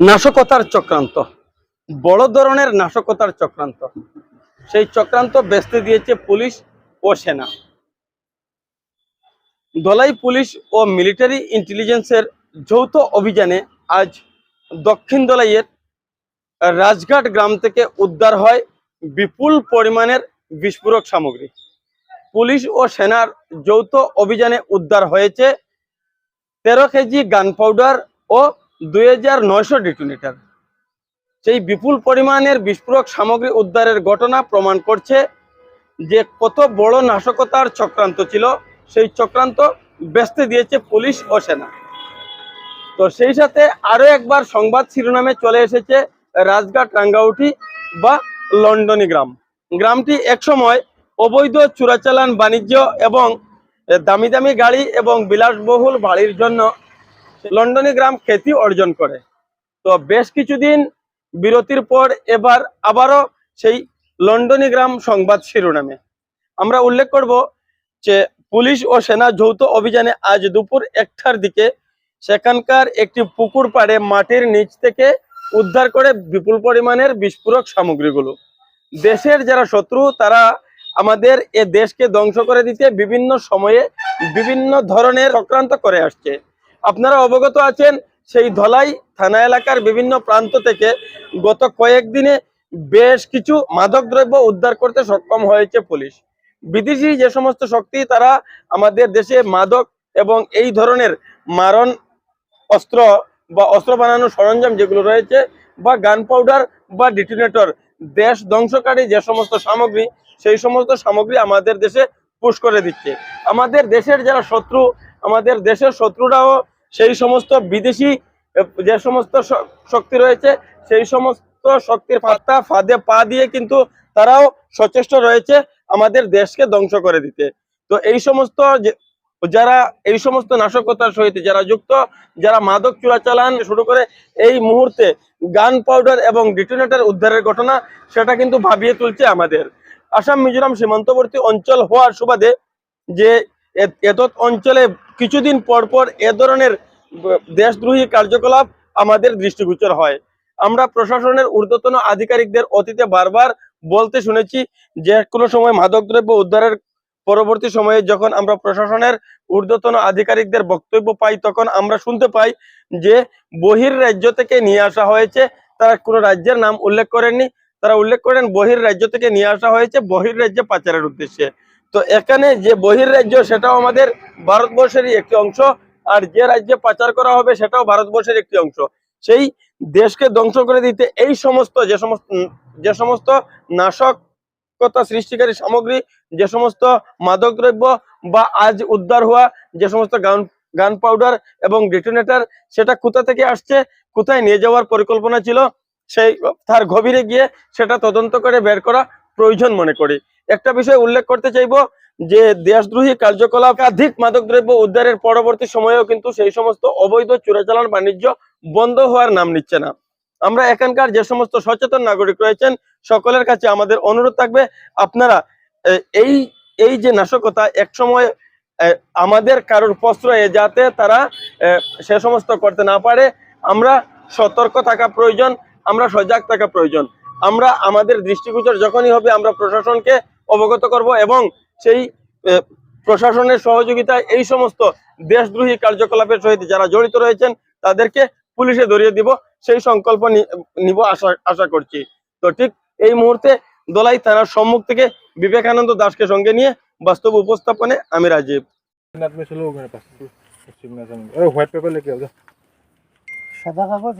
নাশকতার চক্রান্ত। বড় ধরনের নাশকতার চক্রান্ত। সেই চক্রান্ত বেচতে দিয়েছে পুলিশ ও সেনা। দলাই পুলিশ ও মিলিটারি ইন্টেলিজেন্সের যৌথ অভিযানে আজ দক্ষিণ দলাইয়ের রাজঘাট গ্রাম থেকে উদ্ধার হয় বিপুল পরিমাণের বিস্ফোরক সামগ্রী। পুলিশ ও সেনার যৌথ অভিযানে উদ্ধার হয়েছে তেরো কেজি গান পাউডার ও দুই হাজার নয়শো ডিটোনেটার। সেই বিপুল পরিমাণের বিস্ফোরক সামগ্রী উদ্ধারের ঘটনা প্রমাণ করছে যে কত বড় নাশকতার চক্রান্ত ছিল। সেই চক্রান্ত বেচতে দিয়েছে পুলিশ ও সেনা। তো সেই সাথে আরও একবার সংবাদ শিরোনামে চলে এসেছে রাজঘাট রাঙ্গাউটি বা লন্ডনী গ্রাম। গ্রামটি একসময় অবৈধ চোরাচালান বাণিজ্য এবং দামি দামি গাড়ি এবং বিলাসবহুল বাড়ির জন্য লন্ডনী গ্রাম খ্যাতি অর্জন করে। তো বেশ কিছুদিন বিরতির পর এবার আবারও সেই লন্ডনী গ্রাম সংবাদ শিরোনামে। আমরা উল্লেখ করব যে পুলিশ ও সেনা যৌথ অভিযানে আজ দুপুর একটার দিকে সেখানকার একটি পুকুর পাড়ে মাটির নিচ থেকে উদ্ধার করে বিপুল পরিমাণের বিস্ফোরক সামগ্রীগুলো। দেশের যারা শত্রু, তারা আমাদের এ দেশকে ধ্বংস করে দিতে বিভিন্ন সময়ে বিভিন্ন ধরনের চক্রান্ত করে আসছে। আপনারা অবগত আছেন, সেই ধলাই থানা এলাকার বিভিন্ন প্রান্ত থেকে গত কয়েকদিনে বেশ কিছু মাদক দ্রব্য উদ্ধার করতে সক্ষম হয়েছে পুলিশ। বিদেশি যে সমস্ত শক্তি, তারা আমাদের দেশে মাদক এবং এই ধরনের মারণ অস্ত্র বা অস্ত্র বানানোর সরঞ্জাম যেগুলো রয়েছে বা গান পাউডার বা ডিটোনেটর, দেশ ধ্বংসকারী যে সমস্ত সামগ্রী, সেই সমস্ত সামগ্রী আমাদের দেশে পুশ করে দিচ্ছে। আমাদের দেশের যারা শত্রু আমাদের দেশের শত্রুরাও সেই সমস্ত বিদেশি যে সমস্ত শক্তি রয়েছে, সেই সমস্ত শক্তির পাত্তা ফাঁদে পা দিয়ে কিন্তু তারাও সচেষ্ট রয়েছে আমাদের দেশকে ধ্বংস করে দিতে। তো এই সমস্ত যারা এই সমস্ত নাশকতার সহিত, যারা যুক্ত, যারা মাদক চোরাচালান শুরু করে এই মুহূর্তে গান পাউডার এবং ডিটোনেটর উদ্ধারের ঘটনা, সেটা কিন্তু ভাবিয়ে তুলছে আমাদের। আসাম মিজোরাম সীমান্তবর্তী অঞ্চল হওয়ার সুবাদে যে এত অঞ্চলে কিছুদিন পর পর এ ধরনের দেশদ্রোহী কার্যকলাপ আমাদের দৃষ্টিগোচর হয়। আমরা প্রশাসনের ঊর্ধ্বতন আধিকারিকদের অতীতে বারবার বলতে শুনেছি যে কোনো সময় মাদকদ্রব্য উদ্ধারের পরবর্তী সময়ে যখন আমরা প্রশাসনের ঊর্ধ্বতন আধিকারিকদের বক্তব্য পাই, তখন আমরা শুনতে পাই যে বহির রাজ্য থেকে নিয়ে আসা হয়েছে। তারা কোনো রাজ্যের নাম উল্লেখ করেননি। তারা উল্লেখ করেন, বহির রাজ্য থেকে নিয়ে আসা হয়েছে। বহির রাজ্যে পাচারের উদ্দেশ্যে। তো এখানে যে বহির রাজ্য সেটাও আমাদের ভারতবর্ষেরই একটি অংশ, আর যে রাজ্যে পাচার করা হবে, সেটাও ভারতবর্ষের একটি অংশ। সেই দেশকে ধ্বংস করে দিতে এই সমস্ত যে সমস্ত যে সমস্ত নাশকতা সৃষ্টিকারী সামগ্রী, যে সমস্ত মাদকদ্রব্য বা আজ উদ্ধার হওয়া যে সমস্ত গান গান পাউডার এবং ডিটোনেটর, সেটা কোথা থেকে আসছে, কোথায় নিয়ে যাওয়ার পরিকল্পনা ছিল, সেই তার গভীরে গিয়ে সেটা তদন্ত করে বের করা প্রয়োজন মনে করি। একটা বিষয় উল্লেখ করতে চাইব যে দেশদ্রোহী কার্যকলাপ একাধিক মাদকদ্রব্য উদ্ধারের পরবর্তী সময়েও কিন্তু সেই সমস্ত অবৈধ চোরাচালান বাণিজ্য বন্ধ হওয়ার নাম নিচ্ছে না। আমরা এখানকার যে সমস্ত সচেতন নাগরিক রয়েছেন, সকলের কাছে আমাদের অনুরোধ থাকবে, আপনারা এই এই যে নাশকতা এক সময় আমাদের কারোর প্রশ্রয়ে যাতে তারা সে সমস্ত করতে না পারে, আমরা সতর্ক থাকা প্রয়োজন, আমরা সজাগ থাকা প্রয়োজন। আমরা আমাদের দৃষ্টিগোচর যখনই হবে, আমরা প্রশাসনকে অবগত করব এবং সেই প্রশাসনের সহযোগিতায় এই সমস্ত দেশদ্রোহী কার্যকলাপের সহিত যারা জড়িত রয়েছেন তাদেরকে পুলিশে ধরিয়ে দিব। সেই সংকল্প নিব আশা আশা করছি। তো ঠিক এই মুহূর্তে দলাই থানার সম্মুখ থেকে বিবেকানন্দ দাসকে সঙ্গে নিয়ে বাস্তব উপস্থাপনে আমি রাজীব। hm. সাদা কাগজ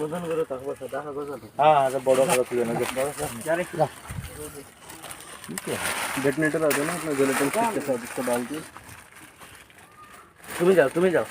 মদন করে থাকব দেখা করছ হ্যাঁ আরে বড় করে তুলে না? ডেটনেটার আছে তুমি যাও তুমি যাও।